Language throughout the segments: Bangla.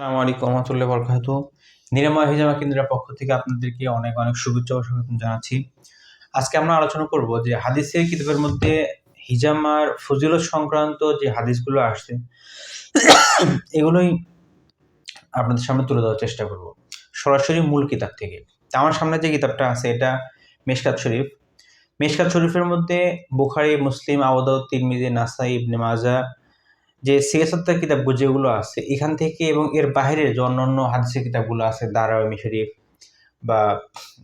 আসসালামু আলাইকুম রহমতুল্লাহ বরকাত নিরাময় হিজামা কেন্দ্রের পক্ষ থেকে আপনাদেরকে অনেক অনেক শুভেচ্ছা ও স্বাগতম জানাচ্ছি। আজকে আমরা আলোচনা করব যে হাদিসের কিতাবের মধ্যে হিজামার ফজিলত সংক্রান্ত যে হাদিসগুলো আসছে, এগুলোই আপনাদের সামনে তুলে দেওয়ার চেষ্টা করব। সরাসরি মূল কিতাব থেকে। আমার সামনে যে কিতাবটা আছে, এটা মেশকাত শরীফ। মেশকাত শরীফের মধ্যে বুখারি, মুসলিম আওদাউদ তিরমিজি, নাসাই, ইবনে মাজা যে সিয়াসত্তার কিতাবগুলো যেগুলো আছে, এখান থেকে এবং এর বাইরে যে অন্যান্য হাদিসের কিতাবগুলো আছে দারাওয়ামি শরীফ বা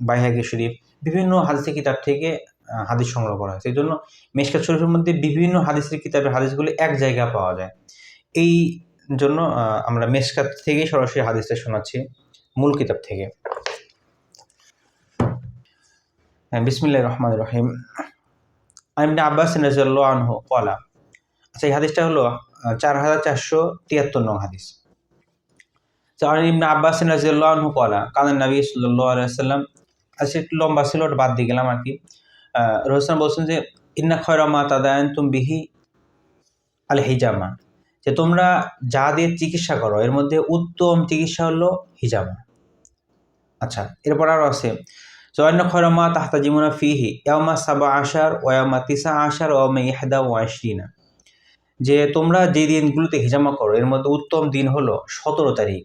বাইহাগি শরীফ, বিভিন্ন হাদিসের কিতাব থেকে হাদিস সংগ্রহ করা হয়েছে এই জন্য মেশকাত শরীফের মধ্যে বিভিন্ন হাদিসের কিতাবের হাদিসগুলো এক জায়গায় পাওয়া যায়। এই জন্য আমরা মেশকাত থেকেই সরাসরি হাদিসটা শোনাচ্ছি, মূল কিতাব থেকে। হ্যাঁ বিসমিল্লাহ রহমান রহিম। আমি আব্বাস রাজিয়াল্লাহু আনহু কলা আচ্ছা এই হাদিসটা হলো চার হাজার চারশো তিয়াত্তর নং হাদিস। চার ইবনে আব্বাস রাজিয়াল্লাহু কলা কালান নবী সাল্লাল্লাহু আলাইহি সাল্লাম আচ্ছা একটু লম্বা ছিল, ওটা বাদ দিয়ে গেলাম আর কি। রোহসান বলছেন যে, ইন্না খয়রা মা তাদায়ন তুম বিহি আল হিজামা যে তোমরা যা দিয়ে চিকিৎসা করো, এর মধ্যে উত্তম চিকিৎসা হলো হিজামা। আচ্ছা এরপর আরও আছে জয়ন্য খয়রামা তাহতা জিমুনা ফিহি ইয়ামা সাবা আশার ওয়ামা তিসা আশার ওয়ামা ইহাদা ওয়াশরিনা যে তোমরা যে দিনগুলোতে হিজামা করো, এর মধ্যে উত্তম দিন হলো সতেরো তারিখ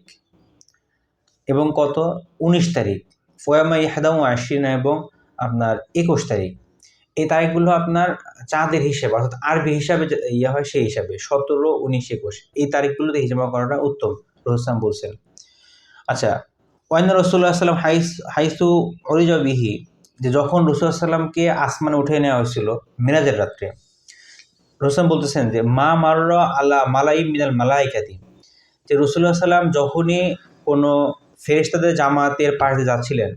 এবং কত? উনিশ তারিখ। ফয়ামা ইহাদা ওয়াশরিনা এবং আপনার একুশ তারিখ। এই তারিখগুলো আপনার চাঁদের হিসেবে, অর্থাৎ আরবি হিসাবে ইয়ে হয় সেই হিসাবে, সতেরো, উনিশ, একুশ। এই তারিখগুলোতে হিজামা করাটা উত্তম রোহসাম বলছেন। আচ্ছা ওয়াইন রসুল্লাহ সাল্লাম হাইস, হাইসু অরিজা বিহি, যে যখন রসুল্লাহ সাল্লামকে আসমানে উঠে নেওয়া হয়েছিল, মিরাজের রাত্রে রসুল বলতেছেন যে, মা মাররা আল্লাহ মালাই মিনাল মালাইকাতি। যে রসুল্লাহ সাল্লাম যখনই কোনো ফেরেশতাদের জামাতের পাশে যাচ্ছিলেন,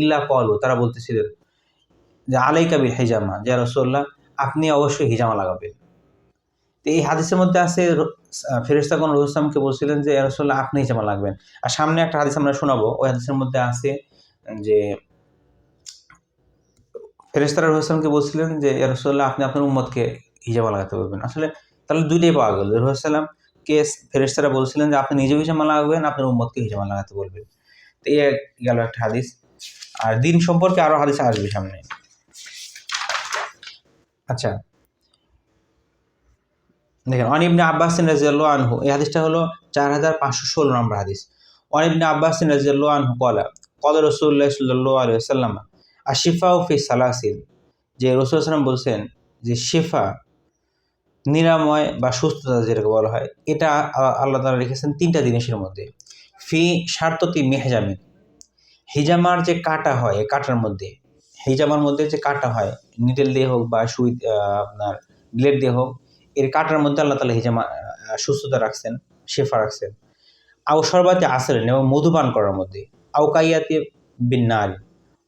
ইল্লা কলু তারা বলতেছিলেন, যে আলাই কাবির হিজামা। যে রসুল্লাহ আপনি অবশ্যই হিজামা লাগাবেন। তো এই হাদিসের মধ্যে আছে ফেরেস্তা কোন রহুসামকে বলছিলেন যে রসুল্লাহ আপনি হিজামা লাগবেন। আর সামনে একটা হাদিস আমরা শোনাবো, ওই হাদিসের মধ্যে আছে, যে ফেরেস্তারা রহুসামকে বলছিলেন যে রসুল্লাহ আপনি আপনার উম্মতকে হিজামা লাগাতে বলবেন আসলে তাহলে দুইটাই পাওয়া গেল। রহুসাল্লাম কে ফেরেস্তারা বলছিলেন যে, আপনি নিজেও হিজামা লাগাবেন, আপনার উম্মতকে হিজামা লাগাতে বলবেন। তো এই গেল একটা হাদিস। আর দিন সম্পর্কে আরও হাদিস আসবে সামনে। আচ্ছা। দেখেন অনিবনে আব্বাস রাজিয়াল্লাহ আনহু এই হাদিসটা হলো চার হাজার পাঁচশো ষোলো নম্বর হাদিস। অনিবনে আব্বাস রাজিয়াল্লাহ আনহু কলা কল রসুল্লাহ সাল্লাহ আলু সাল্লাম আর শিফা ও ফি সালাসিল যে রসুল সাল্লাম বলছেন যে, শিফা নিরাময় বা সুস্থতা যেটাকে বলা হয়, এটা আল্লাহ তালা রেখেছেন তিনটা জিনিসের মধ্যে। ফি সার্ততি মেহজামিন। হিজামার যে কাটা হয় কাটার মধ্যে, হিজামার মধ্যে যে কাটা হয়, নিডেল দিয়ে হোক বা সুই আপনার ব্লেড দিয়ে হোক, এর কাটার মধ্যে আল্লাহ তালা হিজামা সুস্থতা রাখছেন, শেফা রাখছেন। আও সর্বাতে আসলেন এবং মধুপান করার মধ্যে, আও কাইয়াতে বিন্নাল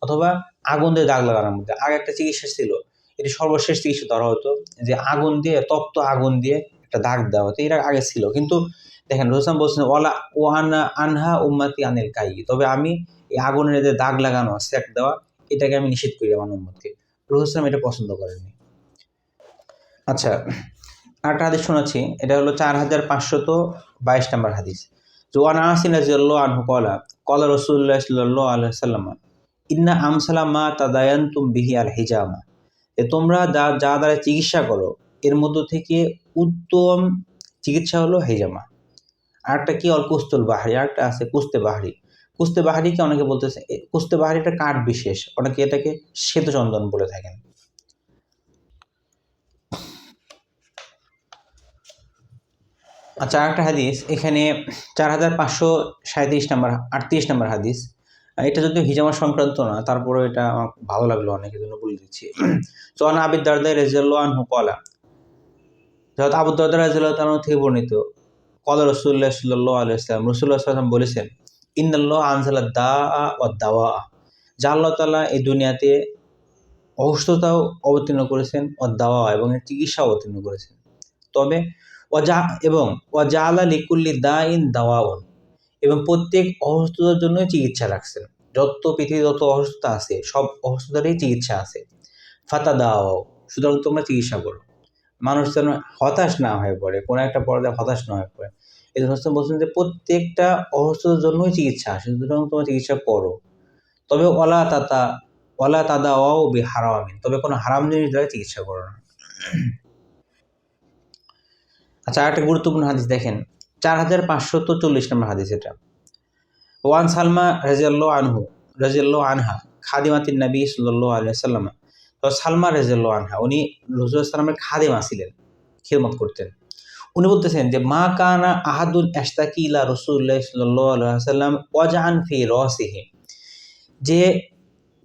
অথবা আগুন দিয়ে দাগ লাগানোর মধ্যে। আগে একটা চিকিৎসা ছিল এটি সর্বশেষ চিকিৎসা ধরা হতো যে আগুন দিয়ে, তপ্ত আগুন দিয়ে একটা দাগ দেওয়া হতো। এটা আগে ছিল। কিন্তু দেখেন রোসাম বলছেন, ওয়ালা ও আনা আনহা উম্মাতি আনিল কাই তবে আমি এই আগুনের যে দাগ লাগানো সেক দেওয়া, এটাকে আমি নিষেধ করি আমার উম্মতকে। রোহাম এটা পছন্দ করেননি। আচ্ছা আরেকটা হাদিস শোনাচ্ছি। এটা হলো চার হাজার পাঁচশত বাইশ নম্বর হাদিস। জোয়ান আসিন আনহু কলা কলা রসুল্লাহ সাল্লাহ আলহ সাল্লামা ইন্না আমসালামা তাদায়ান্তুম বিহি আল হিজামা তোমরা যা যা দ্বারা চিকিৎসা করো, এর মধ্য থেকে উত্তম চিকিৎসা হলো হেজামা। আরেকটা কি? অল বাহারি। আরেকটা আছে কুস্তে বাহারি। কুস্তে বাহারিকে অনেকে বলতেছে কুস্তে বাহারি একটা কাঠ বিশেষ। অনেকে এটাকে শ্বেতচন্দন বলে থাকেন। আচ্ছা আরেকটা হাদিস। এখানে চার হাজার পাঁচশো সাঁত্রিশ নম্বর, আটত্রিশ নম্বর হাদিস। এটা যদিও হিজামা সংক্রান্ত না, তারপরেও এটা আমার ভালো লাগল অনেকের জন্য বলে দিচ্ছি। সোহান আবিদ দারদাই রেজাল্লাহ আনহু কলা যত আবু দারদা রাজিয়াল্লাহ তাআলা থেকে বর্ণিত, কলা রসুল্লাহ সাল্লাহ আলাইসলাম রসুল্লাহ সাল্লাম বলেছেন ইন্দাল্লাহ আনসালা দা ও দাওয়া যা আল্লাহ তালা এই দুনিয়াতে অসুস্থতাও অবতীর্ণ করেছেন ও দাওয়া এবং এর চিকিৎসা অবতীর্ণ করেছেন। তবে অজা এবং অজালা লিকুল্লি দা ইন দাওয়াউন এবং প্রত্যেক অসুস্থতার জন্য চিকিৎসা রাখছেন। যত পৃথিবীর যত অসুস্থতা আছে, সব অসুস্থতারই চিকিৎসা আছে। ফাতা দাও, সুতরাং তোমরা চিকিৎসা করো। মানুষ যেন হতাশ না হয়ে পড়ে, কোনো একটা পর্যায়ে হতাশ না হয়ে পড়ে। এই রসুল বলছেন যে, প্রত্যেকটা অসুস্থতার জন্যই চিকিৎসা আসে, সুতরাং তোমরা চিকিৎসা করো। তবে অলা তাতা অলা তাদা ও বি হারামিন, তবে কোনো হারাম জিনিস দ্বারা চিকিৎসা করো না। আচ্ছা একটা গুরুত্বপূর্ণ হাদিস দেখেন। চার হাজার পাঁচশো তো চল্লিশ নম্বর হাদিস এটা। ওয়ান সালমা রাজিয়াল্লাহ আনহু রাজিয়াল্লাহ আনহা, খাদিমাতিন নবী সাল্লাহ আলিয়া তো সালমা রাজিয়াল্লাহ আনহা, উনি রসুলামের খাদিমা ছিলেন, খেদমত করতেন। উনি বলতেছেন যে, মা কানা আহাদুল এস্তাকি ইলা রসুল্লাহ সাল্লাহ সাল্লাম অজান ফি রসিহে। যে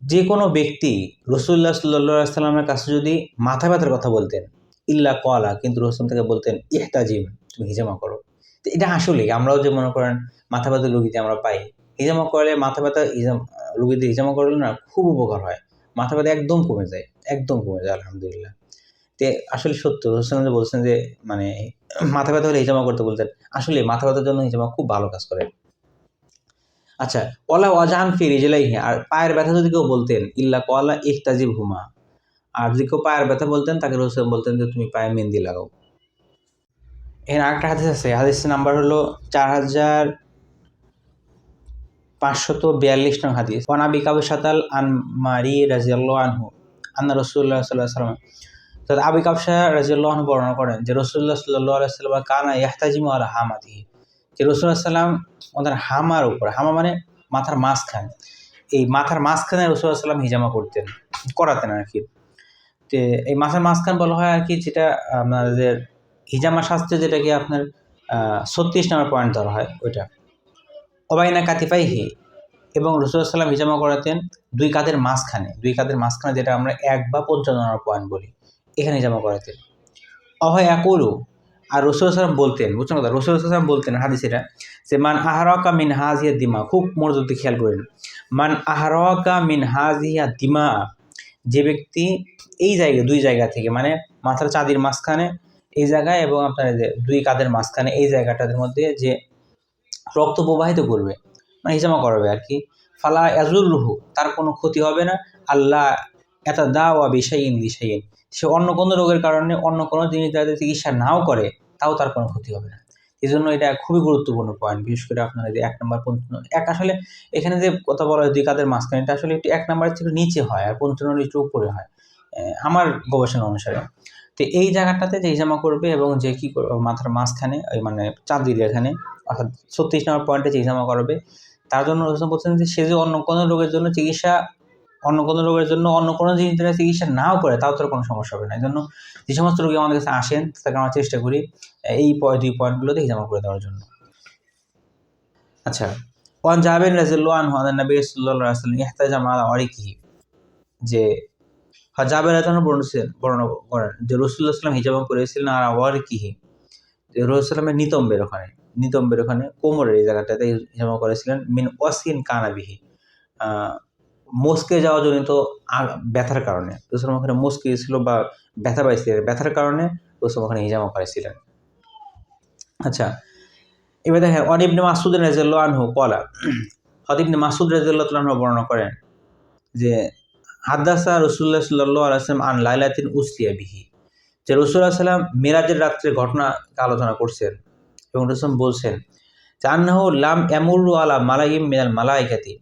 যে কোনো ব্যক্তি রসুল্লাহ সাল্লাহ সাল্লামের কাছে যদি মাথা ব্যথার কথা বলতেন, ইল্লা কলা কিন্তু রসুল তাকে বলতেন, ইহতাজিম তুমি হিজামা করো। তো এটা আসলে আমরাও যে মনে করেন মাথা ব্যথার রুগীতে আমরা পাই, হিজামা করলে মাথা ব্যথা হিজাম রুগীতে হিজামা করলে না খুব উপকার হয়, মাথা ব্যথা একদম কমে যায়, একদম কমে যায়, আলহামদুলিল্লাহ। তে আসলে সত্য রসুল যে বলছেন যে মানে মাথা ব্যথা হলে হিজামা করতে বলতেন, আসলে মাথা ব্যথার জন্য হিজামা খুব ভালো কাজ করে। আচ্ছা ওলা ওয়াজাহান ফি রিজলাইহি, আর পায়ের ব্যথা যদি কেউ বলতেন, ইল্লা কলা ইহতাজিব হুমা আর যদি কেউ পায়ের ব্যথা বলতেন, তাকে রসুল বলতেন যে, তুমি পায়ে মেহেন্দি লাগাও। এখানে আরেকটা হাদিস আছে। হাদিসের নাম্বার হলো চার হাজার পাঁচশত বিয়াল্লিশ নং হাদিস। ওয়ানাবি কাবু সাতাল আন মারি রাজিয়াল্লাহ আনহু আন্না রসুল্লাহ সাল্লাহ সাল্লাম তো আবি কাবসা রাজিয়াল্লাহ আনহু বর্ণনা করেন যে রসুল্লাহ সাল্লাহ সাল্লাম কানা ইয়াহতাজিম আল হামাদি যে রসুল্লাহ সাল্লাম ওদের হামার উপর, হামা মানে মাথার মাঝখান, এই মাথার মাঝখানে রসুল্লাহ সাল্লাম হিজামা করতেন, করাতেন আর কি যে এই মাথার মাঝখান বলা হয় আর কি যেটা আপনাদের হিজামা শাস্ত্রে যেটাকে আপনার ছত্রিশ নম্বর পয়েন্ট ধরা হয়, ওইটা। অবাইনা কাতিফাই হি এবং সাল্লাম হিজামা করাতেন দুই কাদের মাঝখানে, দুই কাদের মাঝখানে যেটা আমরা এক বা পঞ্চান্ন নম্বর পয়েন্ট বলি, এখানে হিজামা করাতেন। অভয় একলু আর রসুল সাল্লাম বলতেন, বুঝছেন কথা? রসুল সাল্লাম বলতেন হাদিস এটা যে, মান আহারকা মিন হাজিয়া দিমা খুব মনোযোগ খেয়াল করেন। মান আহারকা মিন হাজিয়া দিমা যে ব্যক্তি এই জায়গায় দুই জায়গা থেকে মানে মাথার চাঁদির মাঝখানে এই জায়গায় এবং আপনার দুই কাদের মাঝখানে এই জায়গাটাদের মধ্যে যে রক্ত প্রবাহিত করবে মানে হিজামা করবে আর কি, ফালা রুহু তার কোনো ক্ষতি হবে না, আল্লাহ এত দা ওয়া বিষাইন বিষাইন সে অন্য কোনো রোগের কারণে অন্য কোনো জিনিস যাতে চিকিৎসা নাও করে, তাও তার কোনো ক্ষতি হবে না। এই জন্য এটা খুবই গুরুত্বপূর্ণ পয়েন্ট বিশেষ করে আপনারা যে এক নম্বর পঞ্চান্ন এক আসলে এখানে যে কথা বলা হয় দুই কাদের মাঝখানে, এটা আসলে একটু এক নম্বরের থেকে নিচে হয় আর পঞ্চান্ন একটু উপরে হয় আমার গবেষণা অনুসারে। তো এই জায়গাটাতে যে জামা করবে এবং যে কী করবে মাথার মাঝখানে ওই মানে চাঁদির এখানে, অর্থাৎ ছত্রিশ নম্বর পয়েন্টে যেই জামা করবে, তার জন্য বলছেন যে সে যে অন্য কোনো রোগের জন্য চিকিৎসা, অন্য কোনো রোগের জন্য অন্য কোনো জিনিস দ্বারা চিকিৎসা নাও করে, তাও তোর কোনো সমস্যা হবে না। এই জন্য যে সমস্ত রোগী আমাদের কাছে আসেন তাকে আমরা চেষ্টা করি, এই দুই পয়েন্টগুলোতে হিজামা করে দেওয়ার জন্য। আচ্ছা ওয়ান জাবেন রাজিল্লাহ হাদান নবী সাল্লাল্লাহু আলাইহি ওয়াসাল্লাম ইহতাজামা ওয়ারিকিহি যে জাবের রাজানো বর্ণছেন বর্ণনা করেন। যে রসুল্লাহ সাল্লাম হিজামা করেছিলেন, আর ওয়ারিকিহি যে রসুল্লামের নিতম্বের ওখানে নিতম্বের ওখানে কোমরের এই জায়গাটাতে হিজামা করেছিলেন। মিন ওয়াসিন কানাবিহি মস্কে যাওয়া জনিত ব্যথার কারণে। রসুল ওখানে মস্কে ছিল বা ব্যথা পাইছিলেন ব্যথার কারণে রসুল ওখানে হিজামা করেছিলেন। আচ্ছা এবার দেখেন অনিবনে মাসুদ রাজিয়াল্লাহ আনহু কলা। হদিবনে মাসুদ রাজিয়াল্লাহ আনহু বর্ণনা করেন যে হাদ্দাসা রসুল্লাহ সাল্লাহ আলাইসলাম আন লাইলাতিন উসলিয়া বিহি। যে রসুল্লাহ সাল্লাম মিরাজের রাত্রে ঘটনাকে আলোচনা করছেন এবং রসুল বলছেন যে, আন্নাহু লাম এমুর আলা মালাইম মিনাল মালাইকাতি।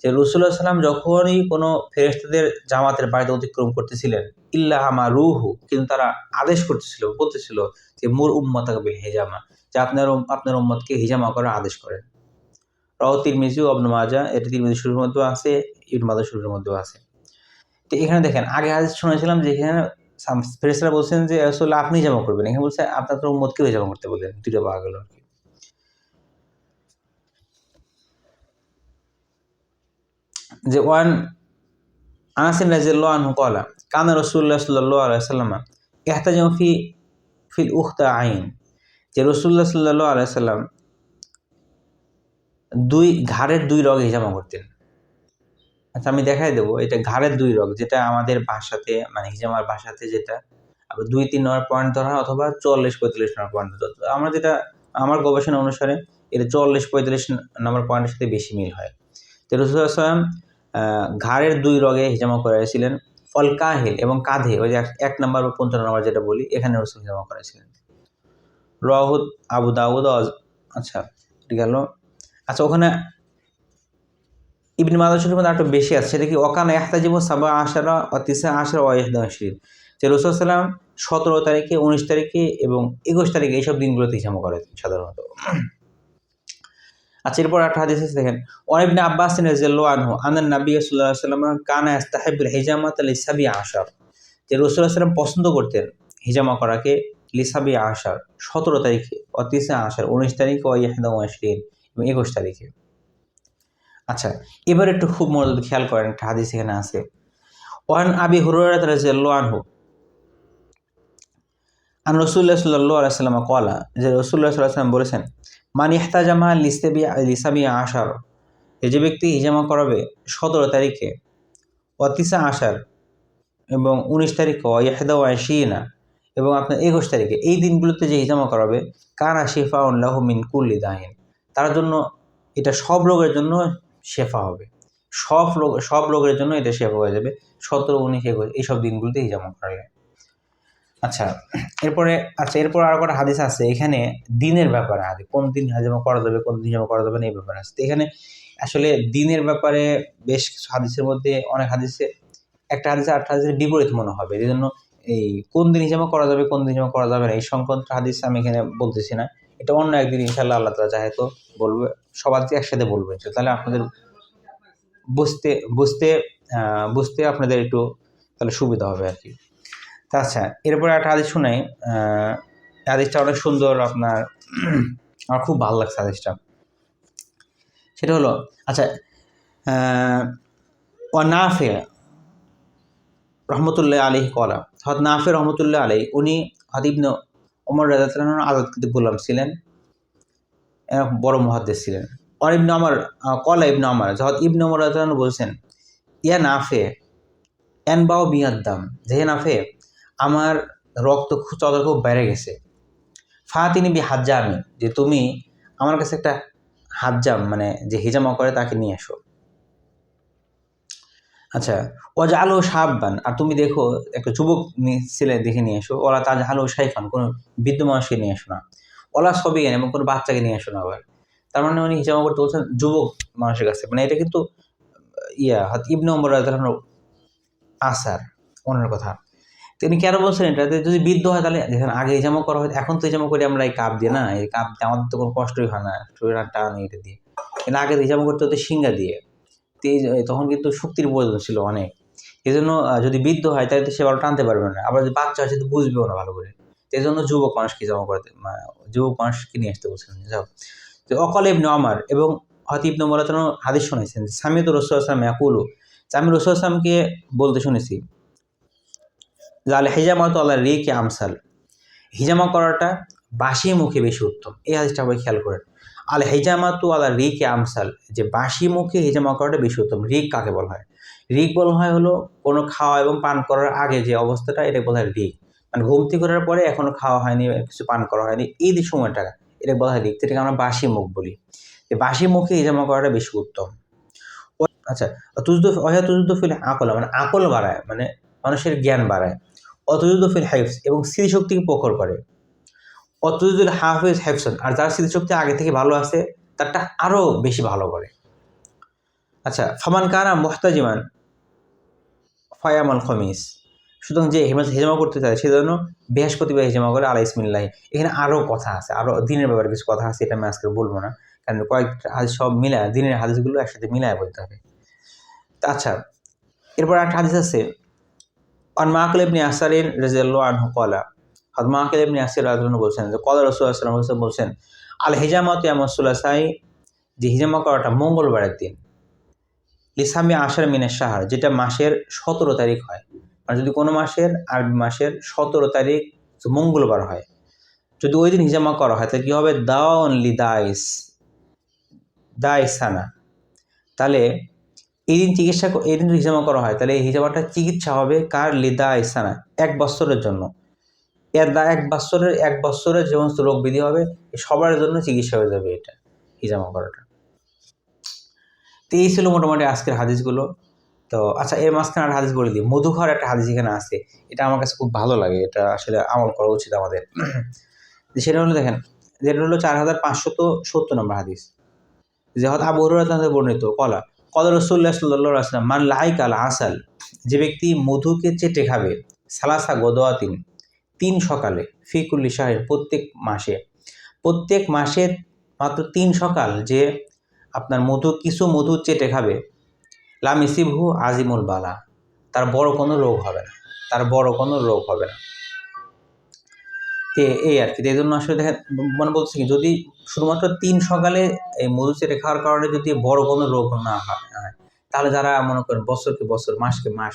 যে রসুল্লাহ সাল্লাম যখনই কোনো ফেরেস্তাদের জামাতের বাড়িতে অতিক্রম করতেছিলেন, ইল্লা আমা রুহু, কিন্তু তারা আদেশ করতেছিল, বলতেছিল যে, মোর উম্মতাকে বিল হেজামা, যে আপনার আপনার উম্মতকে হিজামা করার আদেশ করেন। রহ তিরমিজু অবন মাজা এটা তিরমিজি শুরুর মধ্যেও আছে ইট মাদা শুরুর মধ্যেও আছে। তো এখানে দেখেন, আগে হাদিস শুনেছিলাম যে এখানে ফেরেস্তারা বলছেন যে আসলে আপনি জমা করবেন এখানে বলছে, আপনার তো উম্মতকেও জমা করতে বললেন দুটো পাওয়া গেল আর কি। যে ওয়ান, আনাসিন রাজিয়াল্লাহু আনহু কলা, কানা রসুল্লাহ সাল্লাল্লাহু আলাইহি সাল্লাম ইহতাজাম ফি, ফিল উখতা আইন। যে রসুল্লাহ সাল্লাল্লাহু আলাইহি সাল্লাম দুই, ঘাড়ের দুই রগ হিজামা করতেন। আচ্ছা আমি দেখাই দেবো। এটা ঘাড়ের দুই রগ, যেটা আমাদের ভাষাতে মানে হিজামার ভাষাতে যেটা, আবার দুই, তিন নম্বর পয়েন্ট ধরা অথবা চল্লিশ, পঁয়তাল্লিশ নম্বর পয়েন্ট ধরা আমরা যেটা, আমার গবেষণা অনুসারে এটা চল্লিশ, পঁয়তাল্লিশ নম্বর পয়েন্টের সাথে বেশি মিল হয়। তো সাল্লাম ঘাড়ের দুই রগে হিজামা করেছিলেন ফলকাহিল এবং কাঁধে ওই যে এক নম্বর বা পঞ্চান্ন নম্বর যেটা বলি, এখানে রসুল হিজামা করেছিলেন রহুদ আবু দাউদ আচ্ছা গেল। আচ্ছা ওখানে ইবনে মাদা মধ্যে একটু বেশি আছে, সেটা কি ওকানা ইহতাজিবু সাবা আশারা ও তিসা আশারা ও ইহদা আশরিন। যে রসুল সাল্লাম সতেরো তারিখে, উনিশ তারিখে এবং একুশ তারিখে এইসব দিনগুলোতে হিসামা করে সাধারণত। আচ্ছা এরপর একটা হাদিস আছে, দেখেন ওয়াইবনে আব্বাস রাজিয়াল্লাহু আনহু আনান নবী সাল্লাল্লাহু আলাইহি ওয়াসাল্লাম কানা ইস্তাহিবুল হিজামাত লিসাবি আশার। যে রাসূলুল্লাহ সাল্লাম পছন্দ করতেন হিজামা করাকে লিসাবি আশার, সতেরো তারিখে ও তিসা আশার, উনিশ তারিখে ও ইহদা আশরিন এবং একুশ তারিখে। আচ্ছা এবার একটু খুব মনোযোগ খেয়াল করেন, একটা হাদিস এখানে আছে। ওয়ান আবি হুরায়রা রাদিয়াল্লাহু আনহু, আন রসুল্লাহ সাল্লাহ আলাইসাল্লাম কলা যে রসুল্লাহ সাল্লাহ সাল্লাম বলেছেন, মান ইহতাজামা লিস্তেবি, লিসাবি আশার যে ব্যক্তি হিজামা করাবে সতেরো তারিখে অতিসা আশার এবং উনিশ তারিখে ওয়াহেদা ওয়াশিনা এবং আপনার একুশ তারিখে, এই দিনগুলোতে যে হিজামা করাবে, কানা শেফা উল্লাহ মিন কুল্লি দাহিন তার জন্য এটা সব রোগের জন্য শেফা হবে। সব রোগ সব রোগের জন্য এটা শেফা হয়ে যাবে। সতেরো, উনিশ, একুশ, এইসব দিনগুলোতে হিজামা করালে আচ্ছা এরপরে আচ্ছা এরপর আরও একটা হাদিস আছে। এখানে দিনের ব্যাপারে হাদিস, কোন দিন হাজামা করা যাবে, কোন দিন জামা করা যাবে না, এই ব্যাপারে আছে। এখানে আসলে দিনের ব্যাপারে বেশ কিছু হাদিসের মধ্যে অনেক হাদিসে, একটা হাদিসে আটটা হাদিসের বিপরীত মনে হবে। এই জন্য এই কোন দিন হিসাবে করা যাবে, কোন দিন হিসাবে করা যাবে না, এই সংক্রান্ত হাদিস আমি এখানে বলতেছি না। এটা অন্য একদিন ইনশাল্লাহ আল্লাহ তালা চাহে তো বলবে, সবার একসাথে বলবে তাহলে আপনাদের বুঝতে বুঝতে বুঝতে আপনাদের একটু তাহলে সুবিধা হবে আর কি। আচ্ছা এরপরে একটা হাদিস শুনাই হাদিসটা অনেক সুন্দর আপনার, আমার খুব ভালো লাগছে হাদিসটা। সেটা হলো আচ্ছা ও নাফে রহমতুল্লাহ আলী কলা হত নাফে রহমতুল্লাহ আলী উনি হাদিবন ওমর রাজাতলানোর আজাদ গোলাম ছিলেন বড় মহাদ্দেশ ছিলেন। অর ইবনে আমার কলা ইবনে আমার যহত ইবনে ওমর রাজাতলান বলছেন, ইয়া নাফে এন বাও বিয়ার দাম যে নাফে, আমার রক্ত চলাচল খুব বেড়ে গেছে। ফা তিনি বি হাজ্জামি, যে তুমি আমার কাছে একটা হাজ্জাম মানে যে হিজামা করে তাকে নিয়ে এসো। আচ্ছা ও যে আলো সাববান আর তুমি দেখো, একটা যুবক ছেলে দেখে নিয়ে এসো ওরা তাজ আলো সাইফান কোনো বৃদ্ধ মানুষকে নিয়ে এসো না। ওলা সবই এবং কোনো বাচ্চাকে নিয়ে এসো না আবার। তার মানে উনি হিজামা করতে বলছেন যুবক মানুষের কাছে। মানে এটা কিন্তু, ইয়া হাত ইবনে ওমর আসার ওনার কথা। তিনি কেন বলছেন এটাতে যদি বৃদ্ধ হয় তাহলে দেখেন, আগে জামা করা হয়, এখন তো এই জামা করি আমরা এই কাপ দিয়ে না, এই কাপ দিয়ে আমাদের তো কোনো কষ্টই হয় না টান এটা দিয়ে। কিন্তু আগে জামা করতে হতো সিঙ্গা দিয়ে। তখন কিন্তু শক্তির প্রয়োজন ছিল অনেক। এই জন্য যদি বৃদ্ধ হয়, তাহলে তো সে ভালো টানতে পারবে না। আবার যদি বাচ্চা হয়, সে তো বুঝবেও না ভালো করে। এই জন্য যুবক মানুষকে জামা করতে যুবক মানুষকে নিয়ে আসতে বলছেন যাও তো অকল ইবনে আমার এবং হয়তো ইবনে মোলাতন হাদিস শুনেছেন। স্বামী তো রসুল আসলাম একুলু আমি রসুল আসলামকে বলতে শুনেছি হিজামা তো আল্লাহ কে আমসাল। হিজামা করাটা বাসি মুখে বেশি উত্তম। এই হাদিসটা সবাই খেয়াল করেন। আল হেজামা তো রিক আমসাল, যে বাসি মুখে হেজামা করাটা বেশি উত্তম। রিক কাকে বলা হয়? রিক বলা হয় হলো কোনো খাওয়া এবং পান করার আগে যে অবস্থাটা এটা বলা হয় রিক। মানে ঘুমতি করার পরে এখনও খাওয়া হয়নি, কিছু পান করা হয়নি, এই যে সময়টা এটা বলা হয় রিক। যেটাকে আমরা বাসি মুখ বলি। বাসি মুখে হেজামা করাটা বেশি উত্তম। আচ্ছা তুজদু অয়া তুজদু ফিল আকল মানে আকল বাড়ায় মানে মানুষের জ্ঞান বাড়ায়। অতজুদুফিল হাইফস এবং স্মৃতিশক্তিকে প্রখর করে। অতজুদুল হাফিজ হাইফসন আর যার স্মৃতিশক্তি আগে থেকে ভালো আছে, তারটা আরও বেশি ভালো করে। আচ্ছা ফামান কানা মোহতাজিমান ফায়ামাল খমিস। সুতরাং যে হেমা হেজমা করতে চায় সেজন্য বৃহস্পতিবার হেজমা করে আলাই ইসমিল্লাহ এখানে আরও কথা আছে আরও দিনের ব্যাপারে কিছু কথা আছে, এটা আমি আজকে বলব না। কারণ কয়েকটা হাদিস সব মিলায়, দিনের হাদিসগুলো একসাথে মিলায় বলতে হবে। আচ্ছা এরপর একটা হাদিস আছে। আর মাকল ইবনি আসারিন রাজিয়াল্লাহু আনহু কলা আর মাকল ইবনি আসির রাজু বলছেন যে, কলা রসুল্লাহ সাল্লাম হোসেন বলছেন, আল হিজামত ইয়ামসুল্লাহ সাই যে হিজামা করাটা মঙ্গলবারের দিন। লিসামি আশার মিনের সাহার যেটা মাসের সতেরো তারিখ হয়। আর যদি কোনো মাসের আরবি মাসের সতেরো তারিখ মঙ্গলবার হয়, যদি ওই দিন হিজামা করা হয়, তাহলে কী হবে? দাওন লি দাইস, দাইসানা। তাহলে এই দিন চিকিৎসা এই দিন হিজামা করা হয়, তাহলে এই হিজামাটা চিকিৎসা হবে কার? লিদা ইসানা এক বছরের জন্য। এর এক বছরের এক বছরের যে সমস্ত রোগ বিধি হবে, সবার জন্য চিকিৎসা হয়ে যাবে এটা হিজামা করাটা তো এই ছিল মোটামুটি আজকের হাদিসগুলো। তো আচ্ছা এর মাঝখানে একটা হাদিস বলে দিই। মধুঘর একটা হাদিস এখানে আছে। এটা আমার কাছে খুব ভালো লাগে। এটা আসলে আমল করা উচিত আমাদের। সেটা হলো দেখেন, যেটা হলো চার হাজার পাঁচশত সত্তর নম্বর হাদিস। যে হয়তো আবু হরাতে বর্ণিত, কলা কলা রসুল্লাহ সাল্লাহ আসলাম মান লাইক আল আসাল যে ব্যক্তি মধুকে চেটে খাবে, সালাসা গোদোয়াতিন তিন সকালে ফিকুল্লি শাহের প্রত্যেক মাসে। প্রত্যেক মাসে মাত্র তিন সকাল যে আপনার মধু, কিছু মধু চেটে খাবে। লামিসিবহু আজিমুল বালা। তার বড় কোনো রোগ হবে না। তার বড় কোনো রোগ হবে না। তে এই আর কি। এই জন্য আসলে দেখেন মানে বলছি কি, যদি শুধুমাত্র তিন সকালে এই মধু চেটে খাওয়ার কারণে যদি বড় কোনো রোগ না হয় তাহলে যারা মনে করেন বছরকে বছর, মাসকে মাস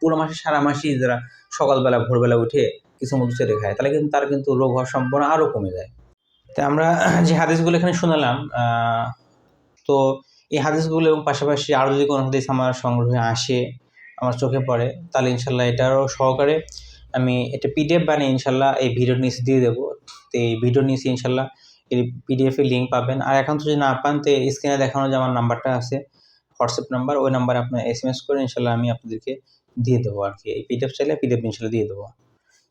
পুরো মাসে সারা মাসই যারা সকালবেলা, ভোরবেলা উঠে কিছু মধু খায়, তাহলে কিন্তু তার কিন্তু রোগ হওয়ার সম্ভাবনা আরও কমে যায়। তো আমরা যে হাদিসগুলো এখানে শোনালাম তো এই হাদিসগুলো এবং পাশাপাশি আরও যদি কোনো হাদিস আমার সংগ্রহে আসে, আমার চোখে পড়ে, তাহলে ইনশাল্লাহ এটারও সহকারে আমি এটা পিডিএফ বানিয়ে ইনশাল্লাহ এই ভিডিও নিচে দিয়ে দেবো। তো এই ভিডিও নিচে ইনশাল্লাহ এই পিডিএফ এর লিঙ্ক পাবেন। আর এখন তো যদি না পান, তো স্ক্রিনে দেখানো যে আমার নাম্বারটা আছে হোয়াটসঅ্যাপ নাম্বার, ওই নাম্বারে আপনার এস এম এস করে ইনশাল্লাহ আমি আপনাদেরকে দিয়ে দেবো আর কি। এই পিডিএফ চাইলে পিডিএফ ইনশাল্লাহ দিয়ে দেবো।